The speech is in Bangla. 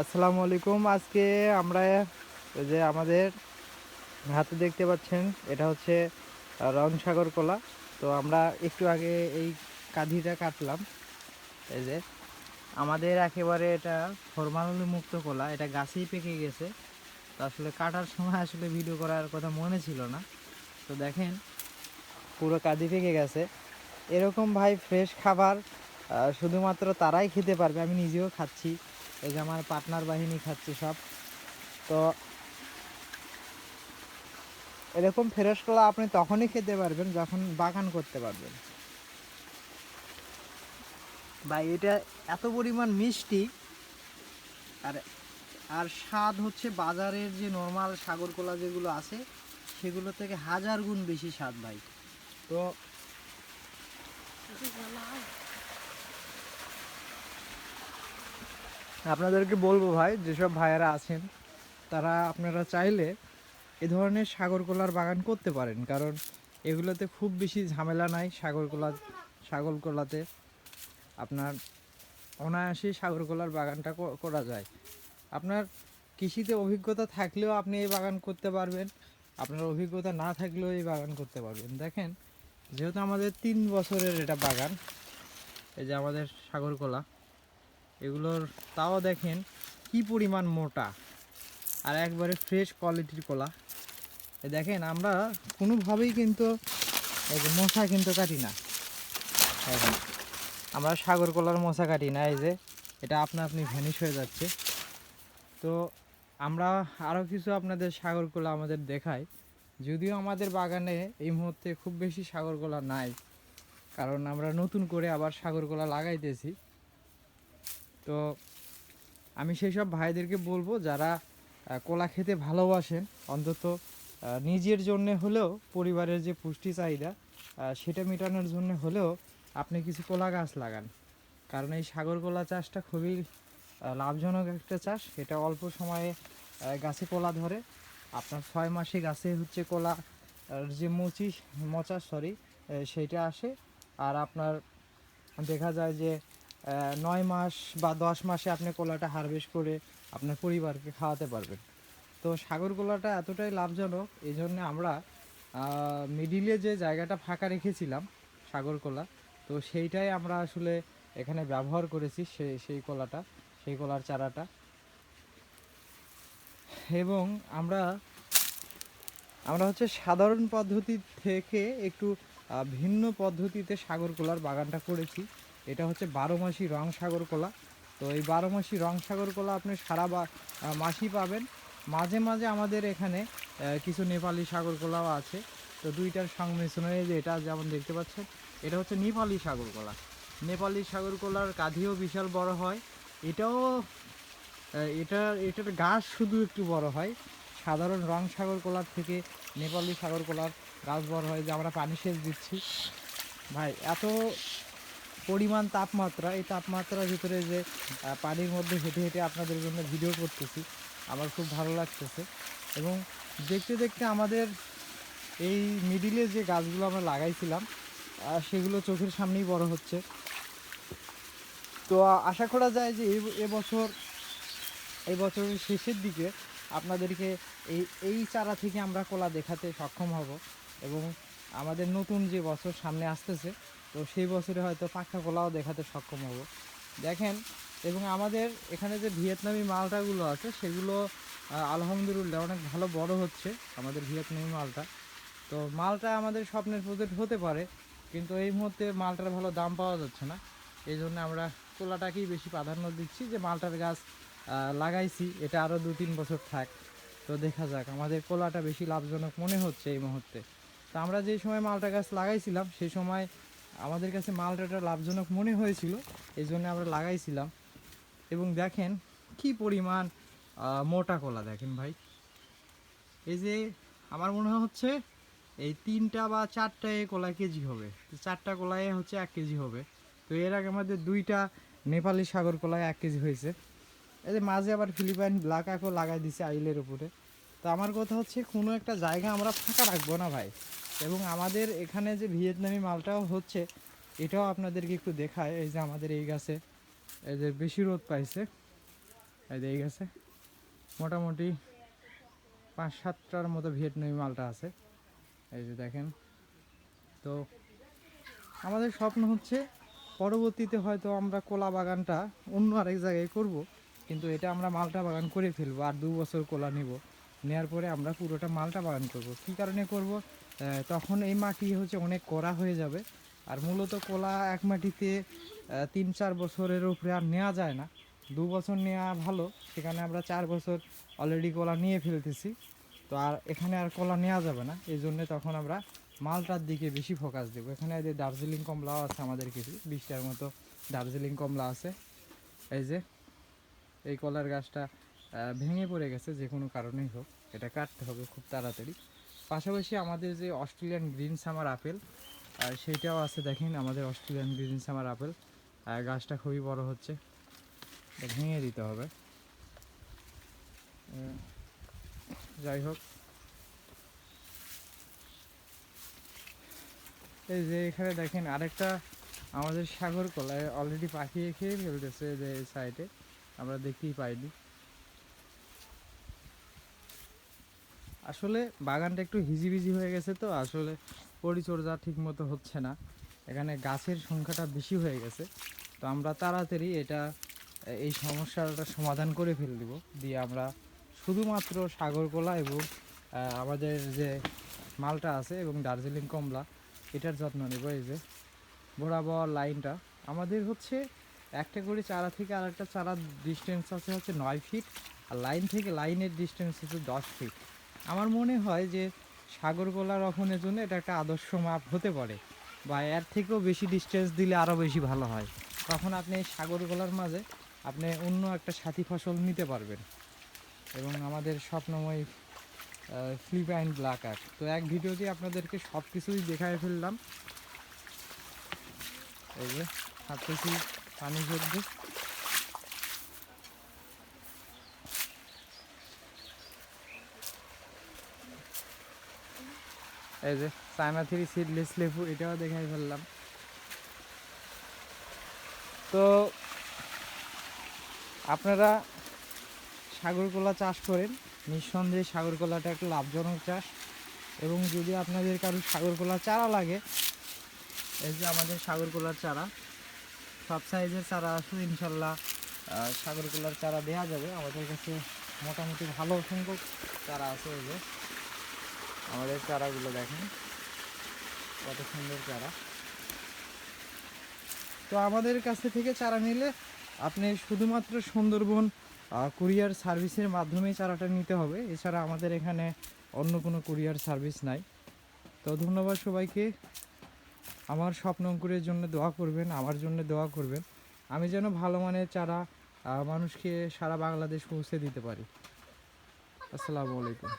আসসালামু আলাইকুম। আজকে আমরা যে আমাদের হাতে দেখতে পাচ্ছেন, এটা হচ্ছে রংসাগর কলা। তো আমরা একটু আগে এই কাঁধিটা কাটলাম। এই যে আমাদের একেবারে এটা ফরমালি মুক্ত কলা, এটা গাছেই পেকে গেছে। তো আসলে কাটার সময় আসলে ভিডিও করার কথা মনে ছিল না। তো দেখেন, পুরো কাঁধি পেকে গেছে। এরকম ভাই ফ্রেশ খাবার শুধুমাত্র তারাই খেতে পারবে, আমি নিজেও খাচ্ছি। এই যে আমার পার্টনার বাহিনী খাচ্ছে সব। তো এরকম ফ্রেশ কলা আপনি তখনই খেতে পারবেন, যখন বাগান করতে পারবেন। ভাই, এটা এত পরিমাণ মিষ্টি। আর আর স্বাদ হচ্ছে বাজারের যে নর্মাল সাগর কলা যেগুলো আছে, সেগুলো থেকে হাজার গুণ বেশি স্বাদ ভাই। তো আপনাদেরকে বলব ভাই, যেসব ভাইয়েরা আছেন, তারা আপনারা চাইলে এ ধরনের সাগরকলার বাগান করতে পারেন। কারণ এগুলোতে খুব বেশি ঝামেলা নাই সাগরকলা, সাগরকলাতে আপনার অনায়াসেই সাগরকলার বাগানটা করা যায়। আপনার কৃষিতে অভিজ্ঞতা থাকলেও আপনি এই বাগান করতে পারবেন, আপনার অভিজ্ঞতা না থাকলেও এই বাগান করতে পারবেন। দেখেন, যেহেতু আমাদের তিন বছরের এটা বাগান, এই যে আমাদের সাগরকলা এগুলোর, তাও দেখেন কি পরিমাণ মোটা। আর একবারে ফ্রেশ কোয়ালিটির কলা। দেখেন, আমরা কোনোভাবেই কিন্তু এই যে মশা কিন্তু কাটি না। আমরা সাগর কলার মশা কাটি না, এই যে এটা আপনা আপনি ভ্যানিশ হয়ে যাচ্ছে। তো আমরা আরও কিছু আপনাদের সাগর কলা আমাদের দেখাই। যদিও আমাদের বাগানে এই মুহূর্তে খুব বেশি সাগর কলা নাই, কারণ আমরা নতুন করে আবার সাগর কলা লাগাইতেছি। তো আমি সেই সব ভাইদেরকে বলব যারা কলা খেতে ভালোবাসেন, অন্তত নিজের জন্য হলেও পরিবারের যে পুষ্টি চাহিদা সেটা মেটানোর জন্য হলেও আপনি কিছু কলা গাছ লাগান। কারণ এই সাগর কলা চাষটা খুবই লাভজনক একটা চাষ। এটা অল্প সময়ে গাছে কলা ধরে। আপনার ছয় মাসে গাছে হচ্ছে কলা যে মুচি, মোচা সরি সেইটা আসে। আর আপনার দেখা যায় যে নয় মাস বা দশ মাসে আপনি কলাটা হারভেস্ট করে আপনার পরিবারকে খাওয়াতে পারবেন। তো সাগর কলাটা এতটাই লাভজনক এই জন্য আমরা মিডিলে যে জায়গাটা ফাঁকা রেখেছিলাম সাগর কলা, তো সেইটাই আমরা আসলে এখানে ব্যবহার করেছি সেই সেই কলাটা, সেই কলার চারাটা। এবং আমরা আমরা হচ্ছে সাধারণ পদ্ধতি থেকে একটু ভিন্ন পদ্ধতিতে সাগর কলার বাগানটা করেছি। এটা হচ্ছে বারো মাসি রং সাগর কলা। তো এই বারো মাসি রং সাগর কলা আপনি সারা বা মাসই পাবেন। মাঝে মাঝে আমাদের এখানে কিছু নেপালি সাগর কলাও আছে। তো দুইটার সংমিশ্রণে যে এটা যেমন দেখতে পাচ্ছেন, এটা হচ্ছে নেপালি সাগর কলা। নেপালি সাগর কলার কাঁধিও বিশাল বড় হয়। এটাও এটা, এটার গাছ শুধু একটু বড় হয়। সাধারণ রং সাগর কলার থেকে নেপালি সাগর কলার গাছ বড় হয়, যে আমরা পানি সেচ দিচ্ছি। ভাই, এত পরিমাণ তাপমাত্রা, এই তাপমাত্রার ভিতরে যে পানির মধ্যে হেঁটে হেঁটে আপনাদের জন্য ভিডিও করতেছি, আমার খুব ভালো লাগতেছে। এবং দেখতে দেখতে আমাদের এই মিডিলে যে গাছগুলো আমরা লাগাইছিলাম সেগুলো চোখের সামনেই বড় হচ্ছে। তো আশা করা যায় যে এবছর এই বছরের শেষের দিকে আপনাদেরকে এই এই চারা থেকে আমরা কলা দেখাতে সক্ষম হব এবং আমাদের নতুন যে বছর সামনে আসতেছে, তো সেই বছরে হয়তো পাখা কলাও দেখাতে সক্ষম হব। দেখেন, এবং আমাদের এখানে যে ভিয়েতনামি মালটাগুলো আছে, সেগুলো আলহামদুলিল্লাহ অনেক ভালো বড় হচ্ছে আমাদের ভিয়েতনামি মালটা। তো মালটা আমাদের স্বপ্নের প্রজেক্ট হতে পারে, কিন্তু এই মুহূর্তে মালটার ভালো দাম পাওয়া যাচ্ছে না। এই জন্য আমরা কোলাটাকেই বেশি প্রাধান্য দিচ্ছি যে মালটার গাছ লাগাইছি, এটা আরও দু তিন বছর থাক। তো দেখা যাক, আমাদের কোলাটা বেশি লাভজনক মনে হচ্ছে এই মুহূর্তে। তো আমরা যে সময় মালটা গাছ লাগাইছিলাম সেই সময় আমাদের কাছে মালটাটা লাভজনক মনে হয়েছিল এই জন্য আমরা লাগাইছিলাম। এবং দেখেন কি পরিমাণ মোটা কলা দেখেন ভাই। এই যে আমার মনে হচ্ছে এই তিনটা বা চারটা কলা কেজি হবে। চারটা কলায় হচ্ছে এক কেজি হবে। তো এর আগে আমাদের দুইটা নেপালি সাগর কলায় এক কেজি হয়েছে। এই যে মাঝে আবার ফিলিপাইন ব্ল্যাক আঁকও লাগাই দিছে আইলের উপরে। তো আমার কথা হচ্ছে কোনো একটা জায়গা আমরা ফাঁকা রাখব না ভাই। এবং আমাদের এখানে যে ভিয়েতনামি মালটাও হচ্ছে, এটাও আপনাদেরকে একটু দেখায়। এই যে আমাদের এই গাছে, এই যে বেশি রোদ পাইছে। এই যে এই গাছে মোটামুটি পাঁচ সাতটার মতো ভিয়েতনামি মালটা আছে। এই যে দেখেন। তো আমাদের স্বপ্ন হচ্ছে পরবর্তীতে হয়তো আমরা কোলা বাগানটা অন্য আরেক জায়গায় করব, কিন্তু এটা আমরা মালটা বাগান করে ফেলব আর দু বছর কোলা নিব। নেওয়ার পরে আমরা পুরোটা মালটা বাগান করব। কী কারণে করব? তখন এই মাটি হচ্ছে অনেক কড়া হয়ে যাবে। আর মূলত কলা এক মাটিতে তিন চার বছরের উপরে আর নেওয়া যায় না। দু বছর নেওয়া ভালো, সেখানে আমরা চার বছর অলরেডি কলা নিয়ে ফেলতেছি। তো আর এখানে আর কলা নেওয়া যাবে না। এই জন্য তখন আমরা মালটার দিকে বেশি ফোকাস দেবো। এখানে যে দার্জিলিং কমলাও আছে আমাদের কিছু, বিশটার মতো দার্জিলিং কমলা আছে। এই যে, এই কলার গাছটা ভেঙে পড়ে গেছে, যে কোনো কারণেই হোক। এটা কাটতে হবে খুব তাড়াতাড়ি। পাশাপাশি আমাদের যে অস্ট্রেলিয়ান গ্রিন সামার আপেল আর সেইটাও আছে দেখেন, আমাদের অস্ট্রেলিয়ান গ্রিন সামার আপেল। গাছটা খুবই বড় হচ্ছে ভেঙে দিতে হবে। যাই হোক। এই যে এখানে দেখেন আরেকটা আমাদের সাগর কলায় অলরেডি পাখিয়ে খেয়ে ফেলতেছে যে সাইডে আমরা দেখতেই পাইনি। আসলে বাগানটা একটু হিজিবিজি হয়ে গেছে তো, আসলে পরিচর্যা ঠিক মতো হচ্ছে না। এখানে গাছের সংখ্যাটা বেশি হয়ে গেছে। তো আমরা তাড়াতাড়ি এটা, এই সমস্যাটা সমাধান করে ফেল দিব। দিয়ে আমরা শুধুমাত্র সাগর কলা এবং আমাদের যে মালটা আছে এবং দার্জিলিং কমলা, এটার যত্ন নেব এই যে বরাবর লাইনটা। আমাদের হচ্ছে একটা করে চারা থেকে আর একটা চারার ডিস্টেন্স আছে হচ্ছে নয় ফিট আর লাইন থেকে লাইনের ডিস্টেন্স হচ্ছে দশ ফিট আমার মনে হয় যে সাগরকলা রোপণের জন্য এটা একটা আদর্শ মাপ হতে পারে বা এর থেকেও বেশি ডিস্টেন্স দিলে আরও বেশি ভালো হয়। তখন আপনি এই সাগরকলার মাঝে আপনি অন্য একটা সাথী ফসল নিতে পারবেন। এবং আমাদের স্বপ্নময় ফিলিপাইন ব্ল্যাক আর্ট তো এক ভিডিওতে আপনাদেরকে সব কিছুই দেখায় ফেললাম। এই যে সব কিছু পানি ঝরবে এই যে চায়না থ্রি সিডলেস লেবু, এটাও দেখাই ফেললাম। তো আপনারা সাগরকলা চাষ করেন, নিঃসন্দেহে সাগরকলাটা একটা লাভজনক চাষ। এবং যদি আপনাদের কারও সাগরকলা চারা লাগে, এই যে আমাদের সাগরকলার চারা, সব সাইজের চারা আছে, ইনশাল্লাহ সাগরকলার চারা দেওয়া যাবে। আমাদের কাছে মোটামুটি ভালো সংখ্যক চারা আছে এই যে। আমাদের চারাগুলো দেখেন। কত সুন্দর চারা। তো আমাদের কাছে থেকে চারা নিলে আপনি শুধুমাত্র সুন্দরবন কুরিয়ার সার্ভিসের মাধ্যমেই চারাটা নিতে হবে। এছাড়া আমাদের এখানে অন্য কোনো কুরিয়ার সার্ভিস নাই। তো ধন্যবাদ সবাইকে। আমার স্বপ্ন অঙ্কুরের জন্য দোয়া করবেন, আমার জন্য দোয়া করবেন। আমি যেন ভালো মানের চারা মানুষকে সারা বাংলাদেশ পৌঁছে দিতে পারি। আসসালামু আলাইকুম।